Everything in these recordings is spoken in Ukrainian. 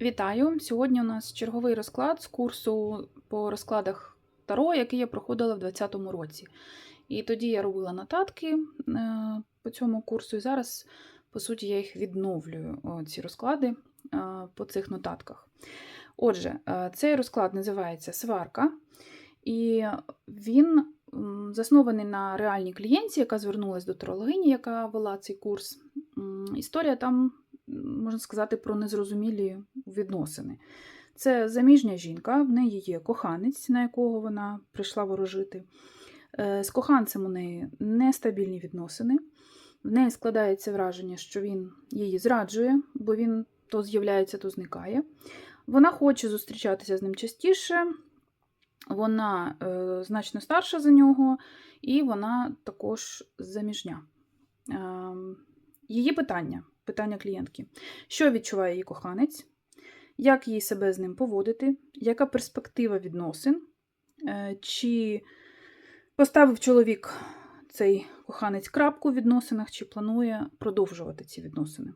Вітаю! Сьогодні у нас черговий розклад з курсу по розкладах Таро, який я проходила в 2020 році. І тоді я робила нотатки е, по цьому курсу, і зараз, по суті, я їх відновлюю, ці розклади е, по цих нотатках. Отже, е, цей розклад називається Сварка, і він заснований на реальній клієнті, яка звернулася до тарологині, яка вела цей курс. Історія там можна сказати, про незрозумілі відносини. Це заміжня жінка, в неї є коханець, на якого вона прийшла ворожити. Е, З коханцем у неї нестабільні відносини. В неї складається враження, що він її зраджує, бо він то з'являється, то зникає. Вона хоче зустрічатися з ним частіше, вона е, значно старша за нього, і вона також заміжня. Е, її питання питання клієнтки. Що відчуває її коханець, як їй себе з ним поводити, яка перспектива відносин, е, чи поставив чоловік цей коханець крапку в відносинах, чи планує продовжувати ці відносини.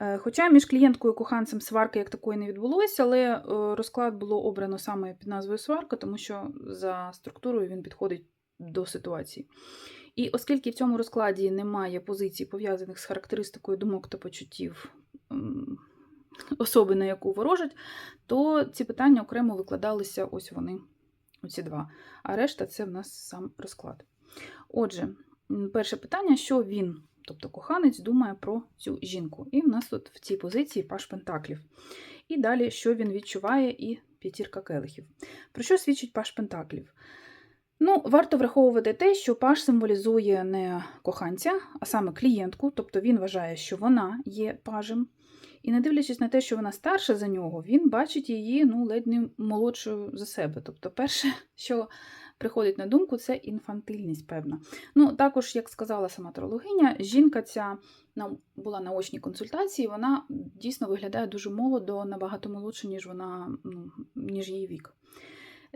Е, Хоча між клієнткою і коханцем сварки як такої не відбулося, але е, розклад було обрано саме під назвою сварка, тому що за структурою він підходить до ситуації. І оскільки в цьому розкладі немає позицій, пов'язаних з характеристикою думок та почуттів особи, на яку ворожать, то ці питання окремо викладалися ось вони, оці два. А решта це в нас сам розклад. Отже, перше питання: що він, тобто коханець, думає про цю жінку. І в нас тут в цій позиції паш Пентаклів. І далі, що він відчуває, і п'ятірка келихів. Про що свідчить паш Пентаклів? Ну, варто враховувати те, що паш символізує не коханця, а саме клієнтку, тобто він вважає, що вона є пажем. І не дивлячись на те, що вона старша за нього, він бачить її ну, ледь не молодшою за себе. Тобто, перше, що приходить на думку, це інфантильність, певна. Ну, також, як сказала сама трологиня, жінка ця була на очній консультації, вона дійсно виглядає дуже молодо, набагато молодше, ніж вона, ну, ніж її вік.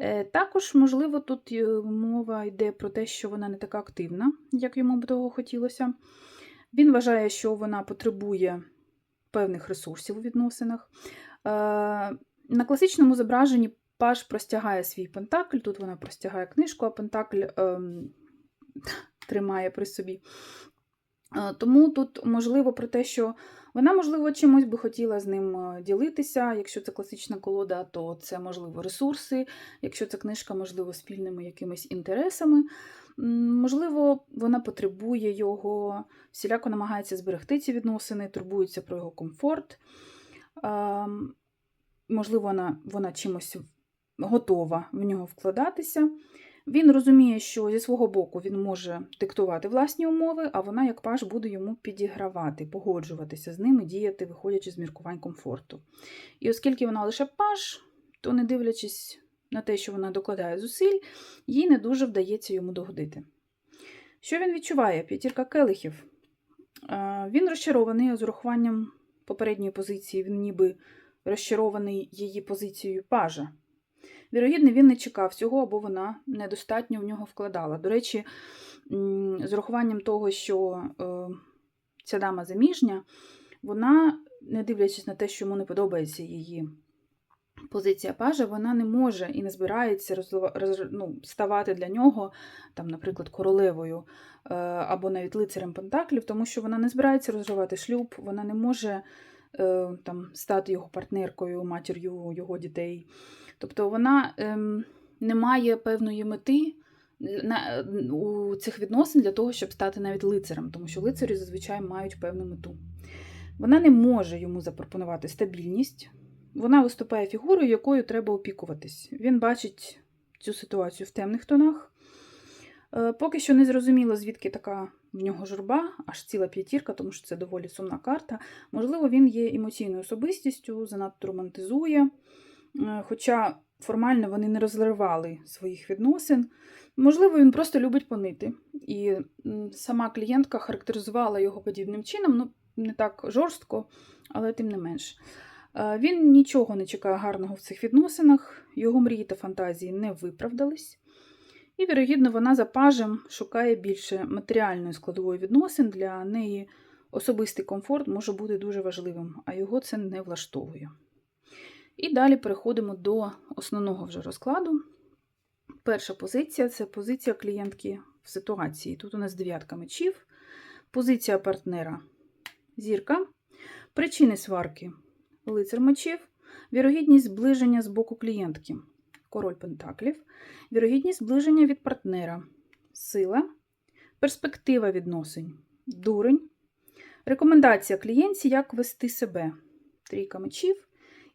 Е, Також, можливо, тут е, мова йде про те, що вона не така активна, як йому б того хотілося. Він вважає, що вона потребує певних ресурсів у відносинах. Е, На класичному зображенні Паш простягає свій пентакль, тут вона простягає книжку, а пентакль ем, тримає при собі. Е, Тому тут можливо про те, що вона, можливо, чимось би хотіла з ним е, ділитися. Якщо це класична колода, то це, можливо, ресурси, якщо це книжка, можливо, спільними якимись інтересами. Можливо, вона потребує його, всіляко намагається зберегти ці відносини, турбується про його комфорт. Ем, Можливо, вона, вона чимось готова в нього вкладатися. Він розуміє, що зі свого боку він може диктувати власні умови, а вона, як паш, буде йому підігравати, погоджуватися з ними, діяти, виходячи з міркувань комфорту. І оскільки вона лише паш, то, не дивлячись на те, що вона докладає зусиль, їй не дуже вдається йому догодити. Що він відчуває? П'ятірка келихів. Е, Він розчарований з урахуванням попередньої позиції, він ніби розчарований її позицією пажа. Вірогідно, він не чекав цього, або вона недостатньо в нього вкладала. До речі, з урахуванням того, що е, ця дама заміжня, вона, не дивлячись на те, що йому не подобається її позиція пажа, вона не може і не збирається ну, ставати для нього, там, наприклад, королевою е, або навіть лицарем Пентаклів, тому що вона не збирається розривати шлюб, вона не може е, там, стати його партнеркою, матір'ю його дітей. Тобто вона ем, не має певної мети на, у цих відносин для того, щоб стати навіть лицарем, тому що лицарі зазвичай мають певну мету. Вона не може йому запропонувати стабільність, вона виступає фігурою, якою треба опікуватись. Він бачить цю ситуацію в темних тонах. Е, Поки що не зрозуміло, звідки така в нього журба, аж ціла п'ятірка, тому що це доволі сумна карта. Можливо, він є емоційною особистістю, занадто романтизує. Е, Хоча формально вони не розривали своїх відносин. Можливо, він просто любить понити. І сама клієнтка характеризувала його подібним чином, ну, не так жорстко, але тим не менш. Е, Він нічого не чекає гарного в цих відносинах, його мрії та фантазії не виправдались. І, вірогідно, вона за пажем шукає більше матеріальної складової відносин. Для неї особистий комфорт може бути дуже важливим, а його це не влаштовує. І далі переходимо до основного вже розкладу. Перша позиція це позиція клієнтки в ситуації. Тут у нас дев'ятка мечів, позиція партнера зірка, причини сварки лицар мечів, вірогідність зближення з боку клієнтки, король пентаклів, вірогідність зближення від партнера, сила, перспектива відносин, дурень, рекомендація клієнтці, як вести себе, трійка мечів,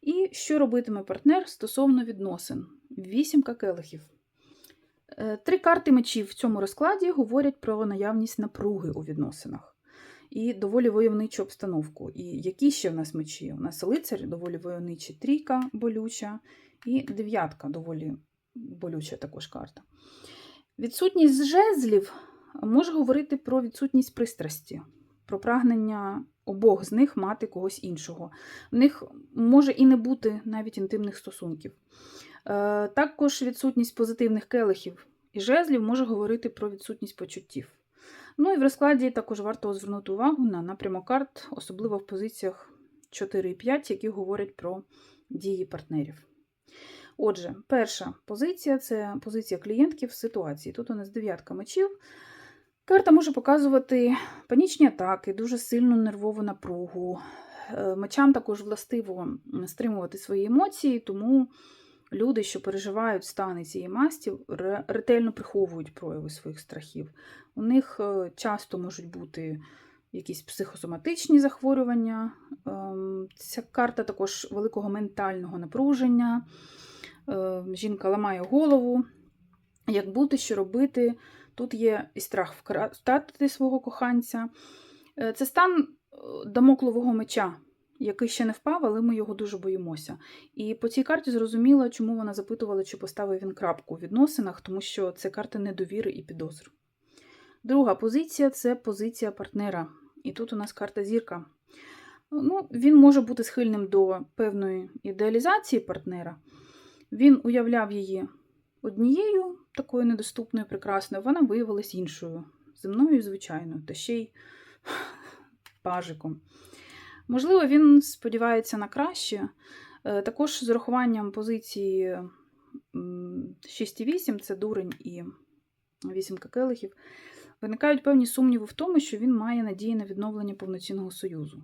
і що робитиме партнер стосовно відносин, вісімка келихів. Е, Три карти мечів в цьому розкладі говорять про наявність напруги у відносинах і доволі войовничу обстановку. І які ще в нас мечі? У нас лицар доволі войовничий, трійка болюча, і дев'ятка доволі болюча також карта. Відсутність жезлів може говорити про відсутність пристрасті, про прагнення обох з них мати когось іншого. В них може і не бути навіть інтимних стосунків. Е, Також відсутність позитивних келихів і жезлів може говорити про відсутність почуттів. Ну і в розкладі також варто звернути увагу на напрямок карт, особливо в позиціях 4 і 5, які говорять про дії партнерів. Отже, перша позиція це позиція клієнтків в ситуації. Тут у нас дев'ятка мечів. Карта може показувати панічні атаки, дуже сильну нервову напругу. Е, Мечам також властиво стримувати свої емоції, тому люди, що переживають стани цієї масті, ретельно приховують прояви своїх страхів. У них е, часто можуть бути якісь психосоматичні захворювання. Ем, Ця карта також великого ментального напруження. Е, Жінка ламає голову. Як бути, що робити? Тут є і страх втратити свого коханця. Е, Це стан е, дамоклового меча, який ще не впав, але ми його дуже боїмося. І по цій карті зрозуміло, чому вона запитувала, чи поставив він крапку у відносинах, тому що це карта недовіри і підозр. Друга позиція це позиція партнера. І тут у нас карта зірка. Ну, він може бути схильним до певної ідеалізації партнера. Він уявляв її однією, такою недоступною, прекрасною, вона виявилась іншою, земною, звичайною, та ще й пажиком. Можливо, він сподівається на краще. Е, Також з урахуванням позиції м, 6 і 8, це дурень і 8 келихів, виникають певні сумніви в тому, що він має надії на відновлення повноцінного союзу.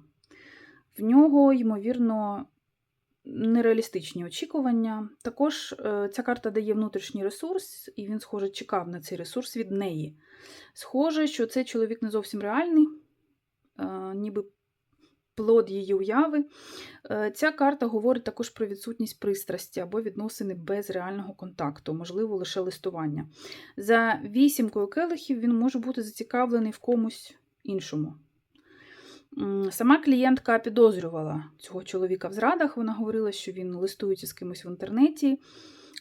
В нього, ймовірно, нереалістичні очікування. Також е, ця карта дає внутрішній ресурс, і він, схоже, чекав на цей ресурс від неї. Схоже, що цей чоловік не зовсім реальний, е, ніби плод її уяви. Е, Ця карта говорить також про відсутність пристрасті або відносини без реального контакту, можливо, лише листування. За вісімкою келихів він може бути зацікавлений в комусь іншому. Сама клієнтка підозрювала цього чоловіка в зрадах. Вона говорила, що він листується з кимось в інтернеті,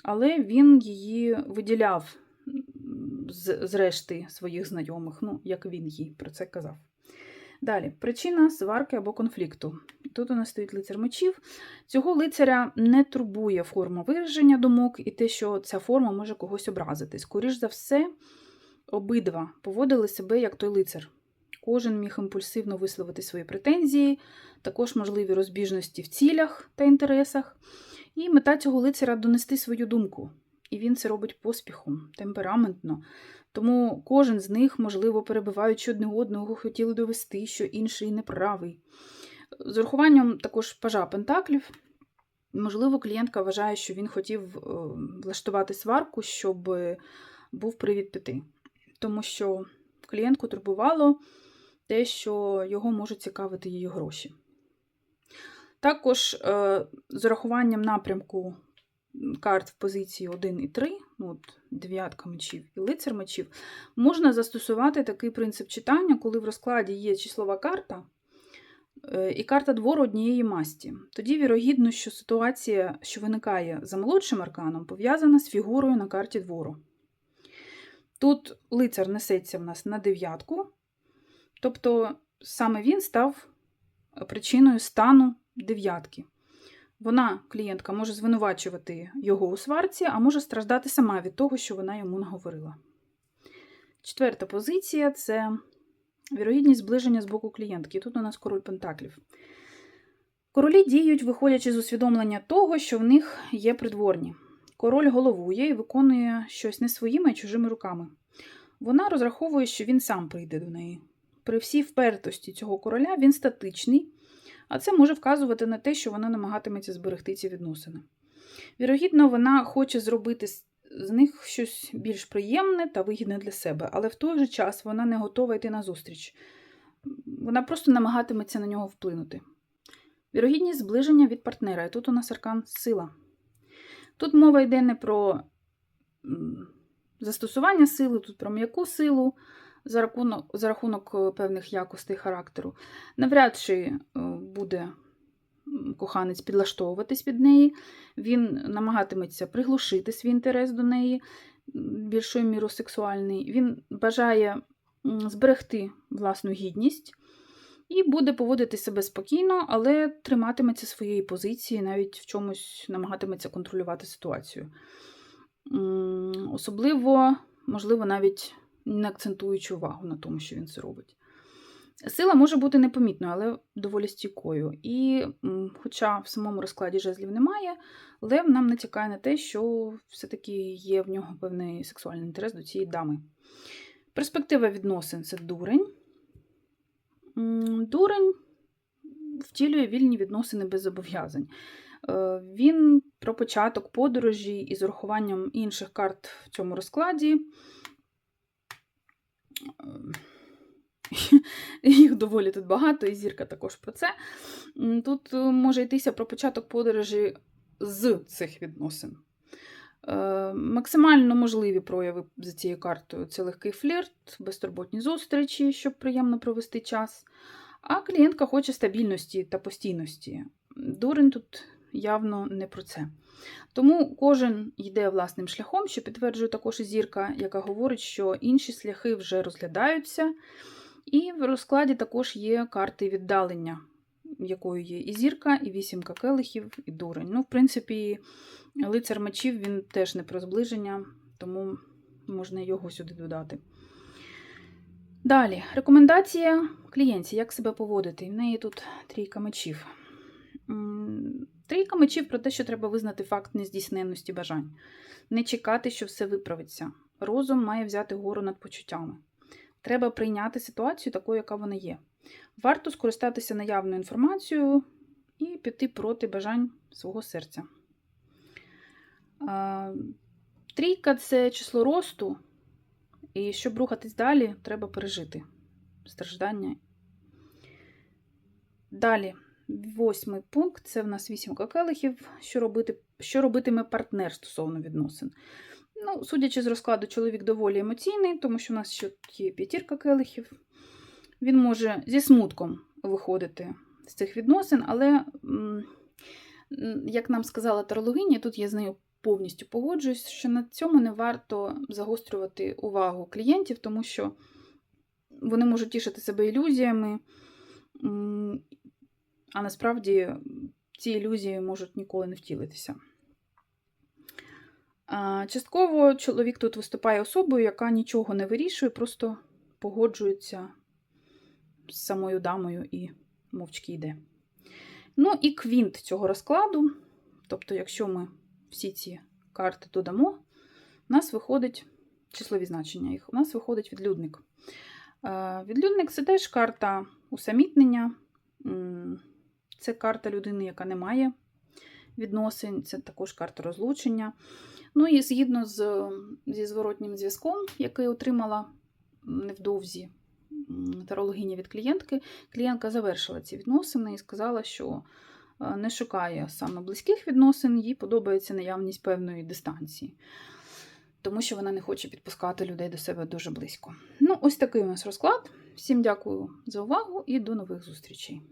але він її виділяв з, з решти своїх знайомих, ну, як він їй про це казав. Далі, причина сварки або конфлікту. Тут у нас стоїть лицар мечів. Цього лицаря не турбує форма вираження думок і те, що ця форма може когось образити. Скоріш за все, обидва поводили себе як той лицар. Кожен міг імпульсивно висловити свої претензії, також можливі розбіжності в цілях та інтересах. І мета цього лицаря донести свою думку. І він це робить поспіхом, темпераментно. Тому кожен з них, можливо, перебиваючи одне одного, хотіли довести, що інший неправий. З урахуванням також пажа Пентаклів, можливо, клієнтка вважає, що він хотів е, влаштувати сварку, щоб був привід піти. Тому що клієнтку турбувало те, що його можуть цікавити її гроші. Також е, з урахуванням напрямку карт в позиції 1 і 3, ну, от дев'ятка мечів і лицар мечів, можна застосувати такий принцип читання, коли в розкладі є числова карта е, і карта двору однієї масті. Тоді вірогідно, що ситуація, що виникає за молодшим арканом, пов'язана з фігурою на карті двору. Тут лицар несеться в нас на дев'ятку, тобто саме він став причиною стану дев'ятки. Вона, клієнтка, може звинувачувати його у сварці, а може страждати сама від того, що вона йому наговорила. Четверта позиція це Вірогідність зближення з боку клієнтки. Тут у нас король пентаклів. Королі діють, виходячи з усвідомлення того, що в них є придворні. Король головує і виконує щось не своїми, а чужими руками. Вона розраховує, що він сам прийде до неї. При всій впертості цього короля він статичний, а це може вказувати на те, що вона намагатиметься зберегти ці відносини. Вірогідно, вона хоче зробити з- них щось більш приємне та вигідне для себе, але в той же час вона не готова йти на зустріч. Вона просто намагатиметься на нього вплинути. Вірогідність зближення від партнера. І тут у нас аркан сила. Тут мова йде не про застосування сили, тут про м'яку силу за рахунок, за рахунок е, певних якостей характеру. Навряд чи е, буде коханець підлаштовуватись під неї, він намагатиметься приглушити свій інтерес до неї, більшою мірою сексуальний. Він бажає зберегти власну гідність і буде поводити себе спокійно, але триматиметься своєї позиції, навіть в чомусь намагатиметься контролювати ситуацію. Особливо, можливо, навіть не акцентуючи увагу на тому, що він це робить. Сила може бути непомітною, але доволі стійкою. І, хоча в самому розкладі жезлів немає, Лев нам натякає на те, що все-таки є в нього певний сексуальний інтерес до цієї дами. Перспектива відносин це дурень. Дурень втілює вільні відносини без зобов'язань. Е, Він про початок подорожі із урахуванням інших карт в цьому розкладі. Е, Їх доволі тут багато, і зірка також про це. Тут е, може йтися про початок подорожі з цих відносин. Е, Максимально можливі прояви за цією картою це легкий флірт, безтурботні зустрічі, щоб приємно провести час. А клієнтка хоче стабільності та постійності. Дурень тут явно не про це. Тому кожен йде власним шляхом, що підтверджує також і зірка, яка говорить, що інші шляхи вже розглядаються. І в розкладі також є карти віддалення, якою є і зірка, і вісімка келихів, і дурень. Ну, в принципі, лицар мечів він теж не про зближення, тому можна його сюди додати. Далі, рекомендація клієнтці, як себе поводити. В неї тут трійка мечів. Трійка мечів про те, що треба визнати факт нездійсненності бажань, не чекати, що все виправиться. Розум має взяти гору над почуттями. Треба прийняти ситуацію такою, яка вона є. Варто скористатися наявною інформацією і піти проти бажань свого серця. Трійка це число росту, і щоб рухатись далі, треба пережити страждання. Далі, восьмий пункт це в нас вісімка келихів. Що, робити, що робитиме партнер стосовно відносин. Ну, судячи з розкладу, чоловік доволі емоційний, тому що у нас ще є п'ятірка келихів. Він може зі смутком виходити з цих відносин, але, як нам сказала тарологиня, тут я з нею повністю погоджуюсь, що на цьому не варто загострювати увагу клієнтів, тому що вони можуть тішити себе ілюзіями, а насправді ці ілюзії можуть ніколи не втілитися. Частково чоловік тут виступає особою, яка нічого не вирішує, просто погоджується з самою дамою і мовчки йде. Ну і квінт цього розкладу. Тобто, якщо ми всі ці карти додамо, у нас виходить числові значення їх, у нас виходить відлюдник. Відлюдник це теж карта усамітнення. Це карта людини, яка не має відносин, це також карта розлучення. Ну і згідно з, зі зворотнім зв'язком, який отримала невдовзі тарологиня від клієнтки, клієнтка завершила ці відносини і сказала, що е, не шукає саме близьких відносин, їй подобається наявність певної дистанції, тому що вона не хоче підпускати людей до себе дуже близько. Ну, ось такий у нас розклад. Всім дякую за увагу і до нових зустрічей.